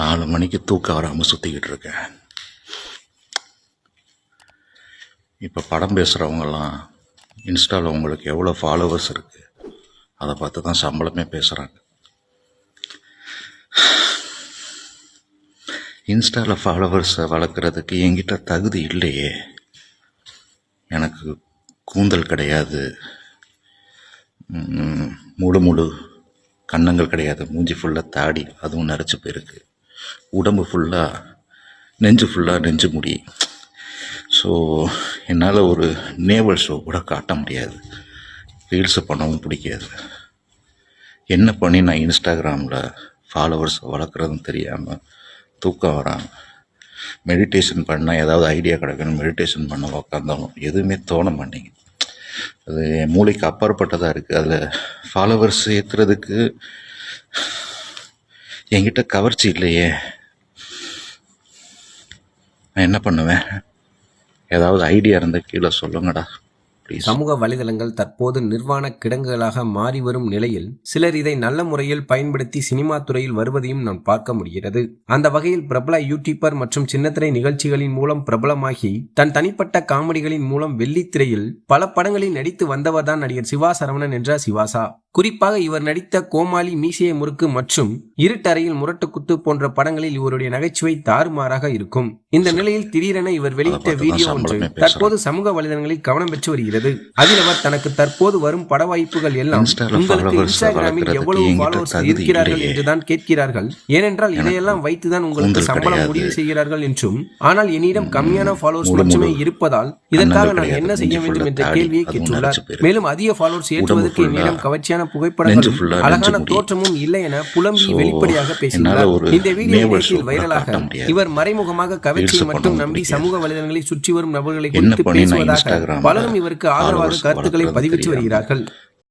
நாலு மணிக்கு தூக்கம் வராமல் சுற்றிக்கிட்டு இருக்கேன். இப்போ படம் பேசுகிறவங்கெல்லாம் இன்ஸ்டாவில் உங்களுக்கு எவ்வளோ ஃபாலோவர்ஸ் இருக்குது அதை பார்த்து தான் சம்பளமே பேசுகிறாங்க இன்ஸ்டாவில் ஃபாலோவர்ஸை வளர்க்குறதுக்கு என்கிட்ட தகுதி இல்லையே. எனக்கு கூந்தல் கிடையாது. முழு முழு கன்னங்கள் கிடையாது. மூஞ்சி ஃபுல்லாக தாடி அதுவும் நரைச்சி போயிருக்கு. உடம்பு ஃபுல்லாக நெஞ்சு ஃபுல்லாக நெஞ்சு முடி. ஸோ என்னால் ஒரு நேவல் ஷோ கூட காட்ட முடியாது. ரீல்ஸு பண்ணவும் பிடிக்காது. என்ன பண்ணி நான் இன்ஸ்டாகிராமில் ஃபாலோவர்ஸ் வளர்க்குறதுன்னு தெரியாமல் தூக்கம் வராங்க மெடிடேஷன் பண்ணால் ஏதாவது ஐடியா கிடைக்கணும் மெடிடேஷன் பண்ண உக்காந்தாலும் எதுவுமே தோண மாட்டேங்குது. அது என் மூளைக்கு அப்பாற்பட்டதாக இருக்குது அதில் ஃபாலோவர்ஸ் ஏற்றுறதுக்கு என்கிட்ட கவர்ச்சி இல்லையே. நான் என்ன பண்ணுவேன்? ஏதாவது ஐடியா இருந்தால் கீழே சொல்லுங்கடா சமூக வலைதளங்கள் தற்போது நிர்வாண கிடங்குகளாக மாறி வரும் நிலையில் சிலர் இதை நல்ல முறையில் பயன்படுத்தி சினிமா துறையில் வருவதையும் நாம் பார்க்க முடிகிறது. அந்த வகையில் பிரபல யூடியூபர் மற்றும் சின்னத்திரை நிகழ்ச்சிகளின் மூலம் பிரபலமாகி தன் தனிப்பட்ட காமெடிகளின் மூலம் வெள்ளித்திரையில் பல படங்களில் நடித்து வந்தவர்தான் நடிகர் சிவா சரவணன் என்ற சிவாசா. குறிப்பாக இவர் நடித்த கோமாளி மீசைய முறுக்கு மற்றும் இருட்டறையில் முரட்டுக்குத்து போன்ற படங்களில் இவருடைய நகைச்சுவை தாறுமாறாக இருக்கும் இந்த நிலையில் திடீரென இவர் வெளியிட்ட வீடியோ ஒன்று. தற்போது சமூக வலைதளங்களில் கவனம் பெற்று வருகிறது அதில் அவர் தனக்கு தற்போது வரும் பட வாய்ப்புகள் எல்லாம் உங்களுக்கு இன்ஸ்டாகிராமில் எவ்வளவு ஃபாலோவர்ஸ் இருக்கிறார்கள். என்றுதான் கேட்கிறார்கள் ஏனென்றால் இதையெல்லாம் வைத்துதான் உங்களுக்கு சம்பளம். முடிவு செய்கிறார்கள் என்றும் ஆனால் என்னிடம் கம்மியான ஃபாலோவர்ஸ் மட்டுமே இருப்பதால் இதற்காக நான் என்ன. செய்ய வேண்டும் என்ற கேள்வியை கேட்டுள்ளார். மேலும் அதிக ஃபாலோவர்ஸ் ஏற்றுவதற்கு என்னிடம் கவர்ச்சியான நெஞ்சு புகைப்படங்களும் அழகான. தோற்றமும் இல்லை என புலம்பி வெளிப்படையாக பேசினார் இந்த வீடியோ வைரலாக. இவர் மறைமுகமாக கவர்ச்சியை மட்டும் நம்பி. சமூக வலைதளங்களில் சுற்றி வரும் நபர்களை குறித்து பேசுவதாக பலரும் இவருக்கு ஆதரவாக கருத்துக்களை பதிவிட்டு வருகிறார்கள்